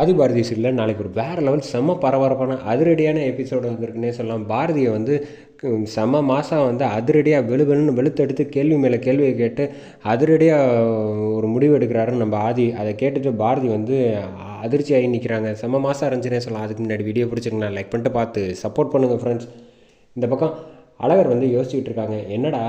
ஆதி பாரதி சீரியலில் நாளைக்கு ஒரு வேறு லெவல் செம்ம பரபரப்பான அதிரடியான எபிசோடு வந்திருக்குன்னே சொல்லலாம். பாரதியை வந்து செம செம்ம மாதம் வந்து அதிரடியாக வெளு வெளுன்னு வெளுத்தெடுத்து கேள்வி மேலே கேள்வியை கேட்டு அதிரடியாக ஒரு முடிவு எடுக்கிறாருன்னு நம்ம ஆதி அதை கேட்டுட்டு பாரதி வந்து அதிர்ச்சி ஆகி நிற்கிறாங்க செம்ம மாதம் இருந்துச்சுன்னே சொல்லலாம். அதுக்கு முன்னாடி வீடியோ பிடிச்சிருக்கேன் லைக் பண்ணிட்டு பார்த்து சப்போர்ட் பண்ணுங்கள் ஃப்ரெண்ட்ஸ் இந்த பக்கம் அழகர் வந்து யோசிச்சுட்டு இருக்காங்க என்னடா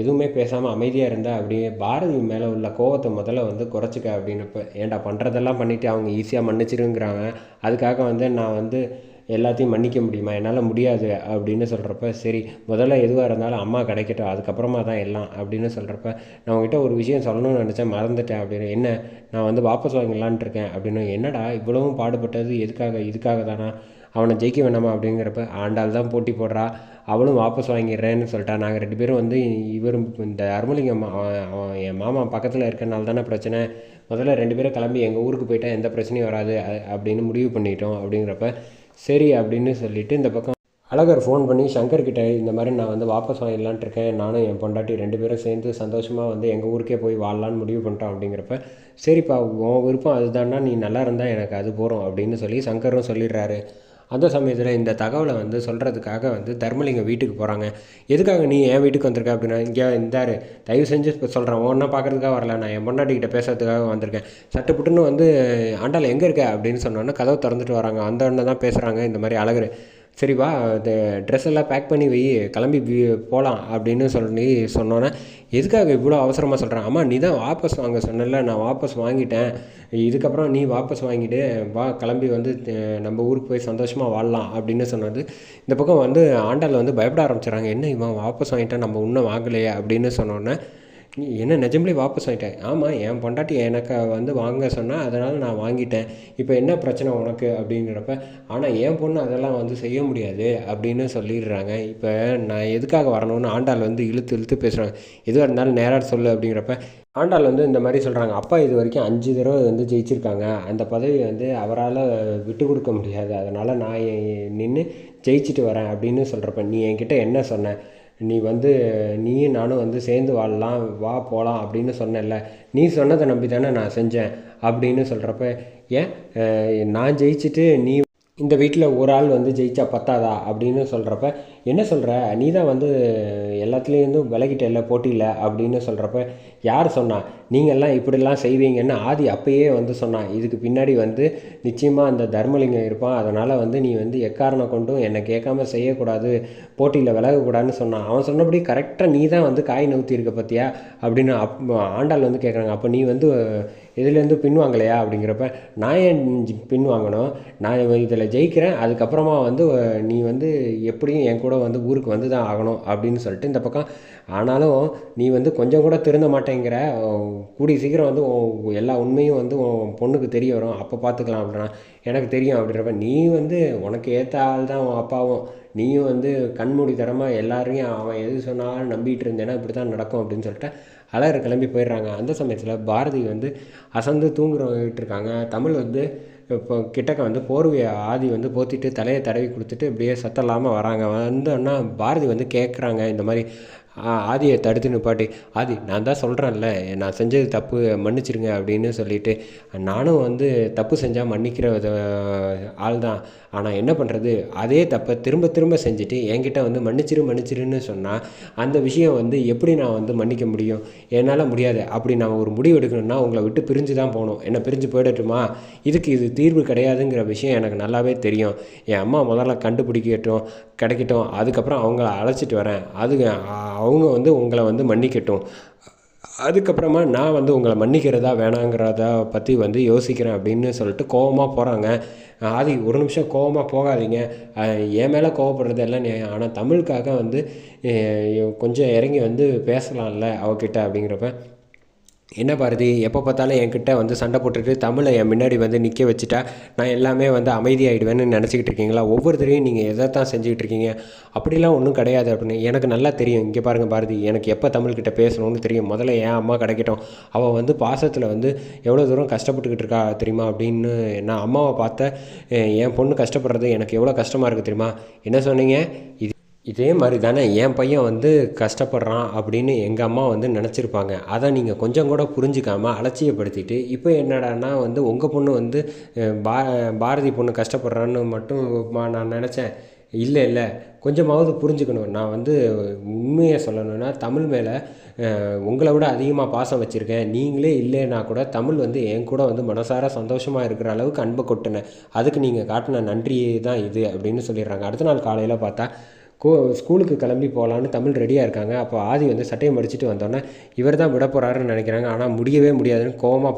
எதுவுமே பேசாமல் அமைதியாக இருந்தா அப்படியே பாரதி மேலே உள்ள கோவத்தை முதல்ல வந்து குறைச்சிக்க அப்படின்னப்ப ஏன்டா பண்ணுறதெல்லாம் பண்ணிவிட்டு அவங்க ஈஸியாக மன்னிச்சிருங்கிறாங்க. அதுக்காக வந்து நான் வந்து எல்லாத்தையும் மன்னிக்க முடியுமா? என்னால் முடியாது. அப்படின்னு சொல்கிறப்ப சரி முதல்ல எதுவாக இருந்தாலும் அம்மா கிடைக்கட்டும். அதுக்கப்புறமா தான் எல்லாம். அப்படின்னு சொல்கிறப்ப நான் உங்ககிட்ட ஒரு விஷயம் சொல்லணும்னு நினச்சேன் மறந்துட்டேன். அப்படின்னு என்ன நான் வந்து வாபஸ் வாங்கலான்ட்டு இருக்கேன். அப்படின்னு என்னடா இவ்வளவும் பாடுபட்டது எதுக்காக இதுக்காக தானா? அவனை ஜெயிக்க வேணாமா? அப்படிங்கிறப்ப ஆண்டாள் தான் போட்டி போடுறா. அவளும் வாபஸ் வாங்கிடுறேன்னு சொல்லிட்டா. நாங்கள் ரெண்டு பேரும் வந்து இவரும் இந்த அருமலிங்கம் அவன் என் மாமா பக்கத்தில் இருக்கனால தானே பிரச்சனை. முதல்ல ரெண்டு பேரும் கிளம்பி எங்கள் ஊருக்கு போயிட்டால் எந்த பிரச்சனையும் வராது அப்படின்னு முடிவு பண்ணிட்டோம் அப்படிங்கிறப்ப சரி அப்படின்னு சொல்லிட்டு இந்த பக்கம் அழகர் ஃபோன் பண்ணி சங்கர் கிட்டே இந்த மாதிரி நான் வந்து வாபஸ் வாங்கிடலான்ட்டு இருக்கேன். நானும் என் பொண்டாட்டி ரெண்டு பேரும் சேர்ந்து சந்தோஷமாக வந்து எங்கள் ஊருக்கே போய் வாழலான்னு முடிவு பண்ணிட்டோம். அப்படிங்கிறப்ப சரிப்பா உன் விருப்பம் அதுதான்னா நீ நல்லா இருந்தால் எனக்கு அது போகிறோம் அப்படின்னு சொல்லி சங்கரும் சொல்லிடுறாரு. அந்த சமயத்தில் இந்த தகவலை வந்து சொல்கிறதுக்காக வந்து தர்மலிங்கம் வீட்டுக்கு போகிறாங்க எதுக்காக நீ என் வீட்டுக்கு வந்திருக்க அப்படின்னா இங்கே இந்தாரு தயவு செஞ்சு இப்போ சொல்கிறேன் ஒன்றா பார்க்கறதுக்காக வரல. நான் என் பொண்டாட்டிக்கிட்ட பேசுறதுக்காக வந்திருக்கேன். சட்டு புட்டுன்னு வந்து ஆண்டால் எங்கே இருக்க? அப்படின்னு சொன்னோன்னே கதவை திறந்துட்டு வராங்க. அந்த அண்ணன் தான் பேசுகிறாங்க இந்த மாதிரி அழகர். சரி வா இந்த ட்ரெஸ் எல்லாம் பேக் பண்ணி வை. கிளம்பி போகலாம் அப்படின்னு சொல்லி சொன்னோன்னே எதுக்காக இவ்வளோ அவசரமாக சொல்கிறேன் அம்மா நீ தான் வாபஸ் வாங்க சொன்னல நான் வாபஸ் வாங்கிட்டேன். இதுக்கப்புறம் நீ வாபஸ் வாங்கிட்டு வா கிளம்பி வந்து நம்ம ஊருக்கு போய் சந்தோஷமாக வாழலாம் அப்படின்னு சொன்னது. இந்த பக்கம் வந்து ஆண்டாள் வந்து பயப்பட ஆரம்பிச்சிடுறாங்க என்ன இவன் வாபஸ் வாங்கிட்டேன் நம்ம இன்னும் வாங்கலையே அப்படின்னு சொன்னோன்னே நீ என்ன நிஜம்லேயே வாபஸ் ஆகிட்டேன் ஆமாம் என் பொண்டாட்டி எனக்கு வந்து வாங்க சொன்னால் அதனால் நான் வாங்கிட்டேன். இப்போ என்ன பிரச்சனை உனக்கு? அப்படிங்கிறப்ப ஆனால் என் பொண்ணு அதெல்லாம் வந்து செய்ய முடியாது அப்படின்னு சொல்லிடுறாங்க. இப்போ நான் எதுக்காக வரணும்னு ஆண்டாள் வந்து இழுத்து இழுத்து பேசுகிறாங்க எதுவாக இருந்தாலும் நேராக சொல்லு அப்படிங்கிறப்ப ஆண்டாள் வந்து இந்த மாதிரி சொல்கிறாங்க அப்பா இது வரைக்கும் அஞ்சு தடவை வந்து ஜெயிச்சிருக்காங்க. அந்த பதவி வந்து அவரால் விட்டு கொடுக்க முடியாது. அதனால் நான் நின்று ஜெயிச்சிட்டு வரேன் அப்படின்னு சொல்கிறப்ப நீ என்கிட்ட என்ன சொன்ன? நீ வந்து நீயும் நானும் வந்து சேர்ந்து வாழலாம் வா போகலாம் அப்படின்னு சொன்னேன்ல. நீ சொன்னதை நம்பி தானே நான் செஞ்சேன் அப்படின்னு சொல்கிறப்ப ஏன் நான் ஜெயிச்சுட்டு நீ இந்த வீட்டில் ஒரு ஆள் வந்து ஜெயிச்சா பத்தாதா அப்படின்னு சொல்கிறப்ப என்ன சொல்கிற நீ தான் வந்து எல்லாத்துலேருந்தும் இல்லை போட்டியில் அப்படின்னு சொல்கிறப்ப யார் சொன்னா? நீங்கள்லாம் இப்படிலாம் செய்வீங்கன்னு ஆதி அப்பயே வந்து சொன்னான். இதுக்கு பின்னாடி வந்து நிச்சயமாக அந்த தர்மலிங்கம் இருப்பான். அதனால் வந்து நீ வந்து எக்காரணம் கொண்டும் என்னை கேட்காம செய்யக்கூடாது போட்டியில் விலகக்கூடாதுன்னு சொன்னான். அவன் சொன்னபடி கரெக்டாக நீ தான் வந்து காய் நவுத்தியிருக்க பார்த்தியா? அப்படின்னு அப் ஆண்டாள் வந்து கேட்குறாங்க. அப்போ நீ வந்து இதுலேருந்து பின்வாங்கலையா அப்படிங்கிறப்ப நான் ஏன் பின்வாங்கணும்? பின் வாங்கணும் நான் இதில் ஜெயிக்கிறேன். அதுக்கப்புறமா வந்து நீ வந்து எப்படியும் என் கூட வந்து ஊருக்கு வந்து தான் ஆகணும் அப்படின்னு சொல்லிட்டு இந்த பக்கம் ஆனாலும் நீ வந்து கொஞ்சம் கூட திருந்த மாட்டேங்கிற. கூடிய சீக்கிரம் வந்து உன் எல்லா உண்மையும் வந்து உன் பொண்ணுக்கு தெரிய வரும். அப்போ பார்த்துக்கலாம் அப்படின்னா எனக்கு தெரியும் அப்படின்றப்ப நீ வந்து உனக்கு ஏற்ற ஆள் தான் உன் அப்பாவும். நீயும் வந்து கண்மூடி தரமாக எல்லாரையும் அவன் எது சொன்னாலும் நம்பிட்டு இருந்தேன்னா இப்படி தான் நடக்கும் அப்படின்னு சொல்லிட்டு அழகர் கிளம்பி போயிடுறாங்க. அந்த சமயத்தில் பாரதி வந்து அசந்து தூங்குறவங்கிட்டு இருக்காங்க. தமிழ் வந்து இப்போ கிட்டக்க வந்து போர்வையை ஆதி வந்து போத்திட்டு தலையை தடவி கொடுத்துட்டு இப்படியே சத்தம் இல்லாமல் வராங்க. வந்தோன்னா பாரதி வந்து கேட்குறாங்க இந்த மாதிரி ஆதியை தடுத்து நிப்பாட்டி. ஆதி நான் தான் சொல்கிறேன்ல நான் செஞ்சது தப்பு மன்னிச்சிருங்க அப்படின்னு சொல்லிட்டு நானும் வந்து தப்பு செஞ்சால் மன்னிக்கிற ஆள் தான். ஆனால் என்ன பண்ணுறது அதே தப்பை திரும்ப திரும்ப செஞ்சுட்டு என்கிட்ட வந்து மன்னிச்சிரு மன்னிச்சிருன்னு சொன்னால் அந்த விஷயம் வந்து எப்படி நான் வந்து மன்னிக்க முடியும்? என்னால் முடியாது. அப்படி நான் ஒரு முடிவு எடுக்கணும்னா உங்களை விட்டு பிரிஞ்சு தான் போகணும். என்னை பிரிஞ்சு போயிடட்டுமா? இதுக்கு இது தீர்வு கிடையாதுங்கிற விஷயம் எனக்கு நல்லாவே தெரியும். என் அம்மா முதல்ல கண்டுபிடிக்கட்டும் கிடைக்கட்டும். அதுக்கப்புறம் அவங்கள அழைச்சிட்டு வரேன். அது அவங்க வந்து உங்களை வந்து மன்னிக்கட்டும். அதுக்கப்புறமா நான் வந்து உங்களை மன்னிக்கிறதா வேணாங்கிறதா பற்றி வந்து யோசிக்கிறேன் அப்படின்னு சொல்லிட்டு கோவமாக போகிறாங்க ஆதி ஒரு நிமிஷம் கோவமாக போகாதீங்க. என் மேலே கோவப்படுறது எல்லாம் ஆனால் தமிழுக்காக வந்து கொஞ்சம் இறங்கி வந்து பேசலாம்ல அவகிட்ட அப்படிங்கிறப்ப. என்ன பாரதி எப்போ பார்த்தாலும் என்கிட்ட வந்து சண்டை போட்டுட்டு தமிழை என் முன்னாடி வந்து நிற்க வச்சுட்டா நான் எல்லாமே வந்து அமைதியாகிடுவேன்னு நினச்சிக்கிட்டு இருக்கீங்களா? ஒவ்வொருத்தரையும் நீங்கள் எதை தான் செஞ்சுக்கிட்டு இருக்கீங்க? அப்படிலாம் ஒன்றும் கிடையாது அப்படின்னு எனக்கு நல்லா தெரியும். இங்கே பாருங்கள் பாரதி எனக்கு எப்போ தமிழ்கிட்ட பேசணும்னு தெரியும். முதல்ல என் அம்மா கிடைக்கட்டும். அவள் வந்து பாசத்தில் வந்து எவ்வளோ தூரம் கஷ்டப்பட்டுக்கிட்டு இருக்கா தெரியுமா அப்படின்னு நான் அம்மாவை பார்த்த என் பொண்ணு கஷ்டப்படுறது எனக்கு எவ்வளோ கஷ்டமாக இருக்குது தெரியுமா? என்ன சொன்னீங்க? இது இதே மாதிரி தானே என் பையன் வந்து கஷ்டப்படுறான் அப்படின்னு எங்கள் அம்மா வந்து நினச்சிருப்பாங்க. அதை நீங்கள் கொஞ்சம் கூட புரிஞ்சுக்காமல் அலட்சியப்படுத்திட்டு இப்போ என்னடான்னா வந்து உங்கள் பொண்ணு வந்து பா பாரதி பொண்ணு கஷ்டப்படுறான்னு மட்டும் நான் நினச்சேன். இல்லை இல்லை. கொஞ்சமாவது புரிஞ்சுக்கணும். நான் வந்து உண்மையை சொல்லணும்னா தமிழ் மேலே உங்களை விட அதிகமாக பாசம் வச்சுருக்கேன். நீங்களே இல்லைன்னா கூட தமிழ் வந்து என் கூட வந்து மனசார சந்தோஷமாக இருக்கிற அளவுக்கு அன்பை கொட்டினேன் அதுக்கு நீங்கள் காட்டின நன்றி தான் இது அப்படின்னு சொல்லிடுறாங்க. அடுத்த நாள் காலையில் பார்த்தா கோ ஸ்கூலுக்கு கிளம்பி போகலான்னு தமிழ் ரெடியாக இருக்காங்க. அப்போ ஆதி வந்து சட்டையை மடிச்சுட்டு வந்தோன்னே இவர் தான் விட போகிறாருன்னு நினைக்கிறாங்க. ஆனால் முடியவே முடியாதுன்னு கோவமாக